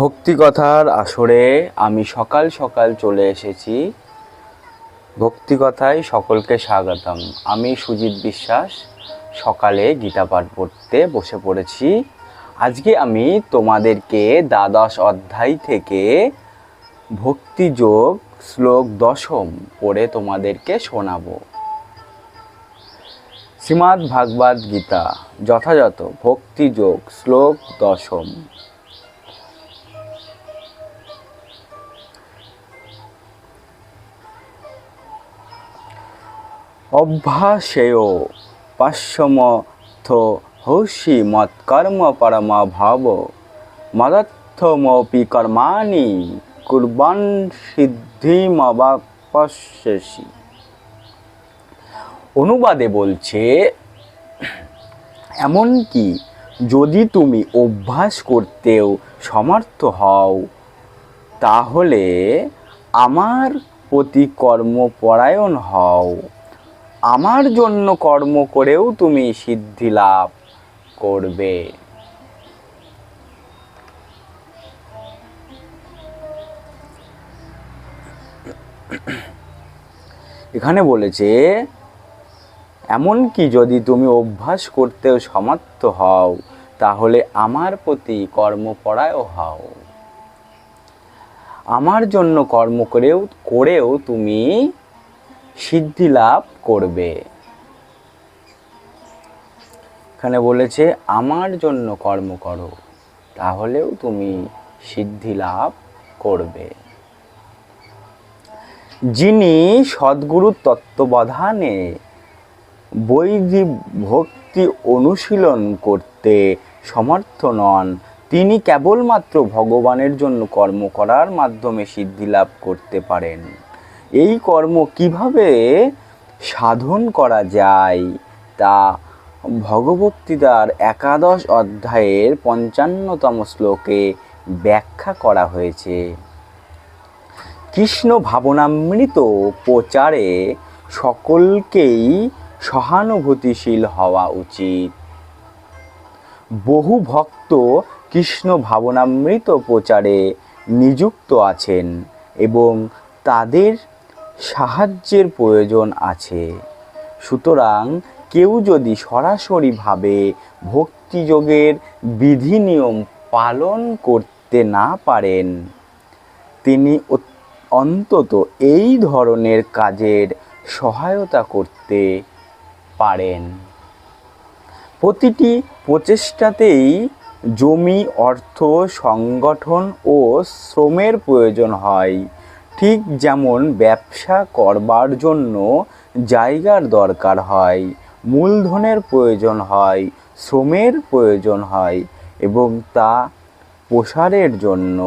ভক্তিকথার আসরে আমি সকাল সকাল চলে এসেছি। ভক্তিকথায় সকলকে স্বাগতম। আমি সুজিত বিশ্বাস, সকালে গীতা পাঠ পড়তে বসে পড়েছি। আজকে আমি তোমাদেরকে দ্বাদশ অধ্যায় থেকে ভক্তিযোগ শ্লোক দশম পড়ে তোমাদেরকে শোনাবো। শ্রীমদ্ ভাগবত গীতা, যথাযথ ভক্তিযোগ শ্লোক দশম। অভ্যাসেয় পাশ্যমথ হৌষি মৎকর্ম পরম ভাব মদত্থমপি কর্মাণি কুর্বান সিদ্ধিমবাপশ্যসি। অনুবাদে বলছে, এমনকি যদি তুমি অভ্যাস করতেও সমর্থ হও, তাহলে আমার প্রতি কর্মপরায়ণ হও। আমার জন্য কর্ম করেও তুমি সিদ্ধি লাভ করবে। এখানে বলেছে, এমনকি যদি তুমি অভ্যাস করতেও সমর্থ হও, তাহলে আমার প্রতি কর্মপরায়ও হও। আমার জন্য কর্ম করেও করেও তুমি সিদ্ধি লাভ করবে। এখানে বলেছে, আমার জন্য কর্ম করো, তাহলেও তুমি সিদ্ধি লাভ করবে। যিনি সদ্গুরুর তত্ত্ববধানে বৈধি ভক্তি অনুশীলন করতে সমর্থ নন, তিনি কেবলমাত্র ভগবানের জন্য কর্ম করার মাধ্যমে সিদ্ধি লাভ করতে পারেন। এই কর্ম কীভাবে সাধন করা যায় তা ভগবক্তিদার একাদশ অধ্যায়ের পঞ্চান্নতম শ্লোকে ব্যাখ্যা করা হয়েছে। কৃষ্ণ ভাবনামৃত প্রচারে সকলকেই সহানুভূতিশীল হওয়া উচিত। বহু ভক্ত কৃষ্ণ ভাবনামৃত প্রচারে নিযুক্ত আছেন এবং তাদের সাহায্যের প্রয়োজন আছে। সুতরাং কেউ যদি সরাসরিভাবে ভক্তিযোগের বিধি নিয়ম পালন করতে না পারেন, তিনি অন্তত এই ধরনের কাজের সহায়তা করতে পারেন। প্রতিটি প্রচেষ্টাতেই জমি, অর্থ, সংগঠন ও শ্রমের প্রয়োজন হয়। ঠিক যেমন ব্যবসা করবার জন্য জায়গার দরকার হয়, মূলধনের প্রয়োজন হয়, শ্রমের প্রয়োজন হয় এবং তা প্রসারের জন্য,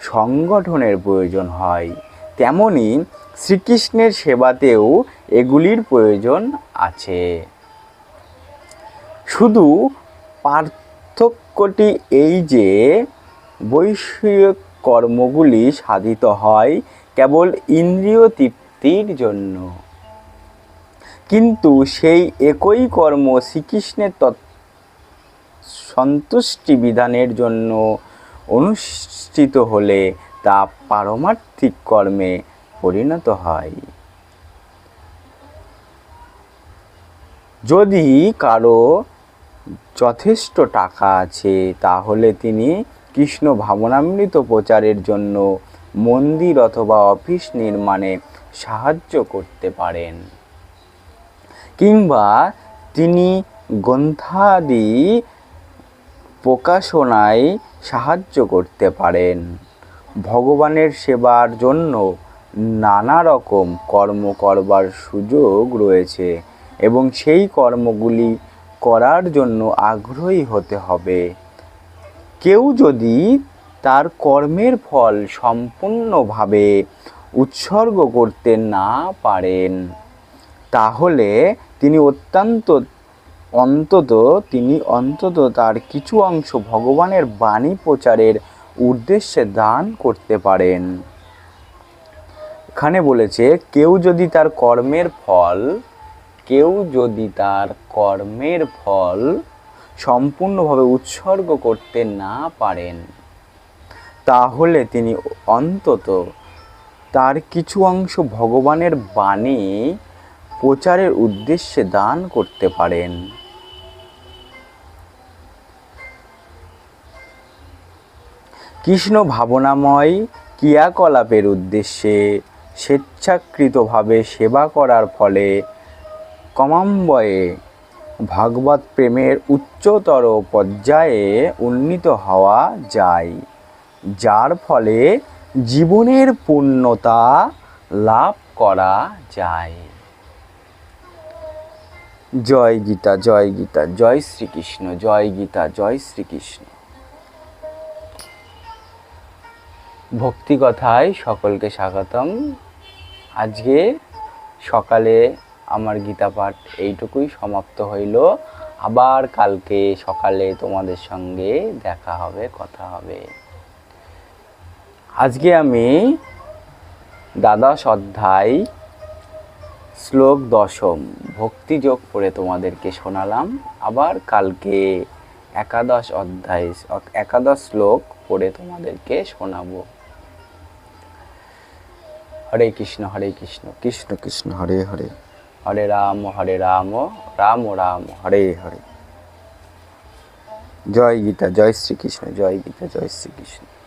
সংগঠনের প্রয়োজন হয়। তেমনি শ্রীকৃষ্ণের সেবাতেও এগুলির প্রয়োজন আছে। শুধু পার্থক্যটি এই যে বৈষয়িক কর্মগুলি সাধিত হয় কেবল ইন্দ্রিয় তৃপ্তির জন্য। কিন্তু সেই একই কর্ম শ্রীকৃষ্ণের তত্ত্ব সন্তুষ্টি বিধানের জন্য অনুষ্ঠিত হলে তা পারমার্থিক কর্মে পরিণত হয়। যদি কারও যথেষ্ট টাকা আছে, তাহলে তিনি কৃষ্ণ ভাবনামৃত প্রচারের জন্য মন্দির অথবা অফিস নির্মাণে সাহায্য করতে পারেন। কিংবা তিনি গ্রন্থাদি প্রকাশনায় সাহায্য করতে পারেন। ভগবানের সেবার জন্য নানা রকম কর্ম করবার সুযোগ রয়েছে এবং সেই কর্মগুলি করার জন্য আগ্রহী হতে হবে। কেউ যদি তার কর্মের ফল সম্পূর্ণভাবে উৎসর্গ করতে না পারেন, তাহলে তিনি অত্যন্ত, অন্তত তিনি অন্তত তার কিছু অংশ ভগবানের বাণী প্রচারের উদ্দেশ্যে দান করতে পারেন। এখানে বলেছে, কেউ যদি তার কর্মের ফল, কেউ যদি তার কর্মের ফল সম্পূর্ণভাবে উৎসর্গ করতে না পারেন, তাহলে তিনি অন্তত তার কিছু অংশ ভগবানের বাণী প্রচারের উদ্দেশ্যে দান করতে পারেন। কৃষ্ণ ভাবনাময় ক্রিয়াকলাপের উদ্দেশ্যে স্বেচ্ছাকৃতভাবে সেবা করার ফলে কমাম্বয়ে ভাগবত প্রেমের উচ্চতর পর্যায়ে উন্নীত হওয়া যায়, যার ফলে জীবনের পূর্ণতা লাভ করা যায়। জয় গীতা জয় গীতা, জয় শ্রীকৃষ্ণ, জয় গীতা, জয় শ্রীকৃষ্ণ। ভক্তি কথায় সকলকে স্বাগতম। আজকে সকালে আমার গীতা পাঠ এইটুকুই সমাপ্ত হইল। আবার কালকে সকালে তোমাদের সঙ্গে দেখা হবে, কথা হবে। আজকে আমি দ্বাদশ অধ্যায়, শ্লোক দশম ভক্তিযোগ পড়ে তোমাদেরকে শোনালাম। আবার কালকে একাদশ অধ্যায়, একাদশ শ্লোক পড়ে তোমাদেরকে শোনাবো। হরে কৃষ্ণ হরে কৃষ্ণ কৃষ্ণ কৃষ্ণ, হরে হরে। হরে রাম হরে রাম রাম রাম, হরে হরে। জয় গীতা, জয় শ্রীকৃষ্ণ, জয় গীতা, জয় শ্রীকৃষ্ণ।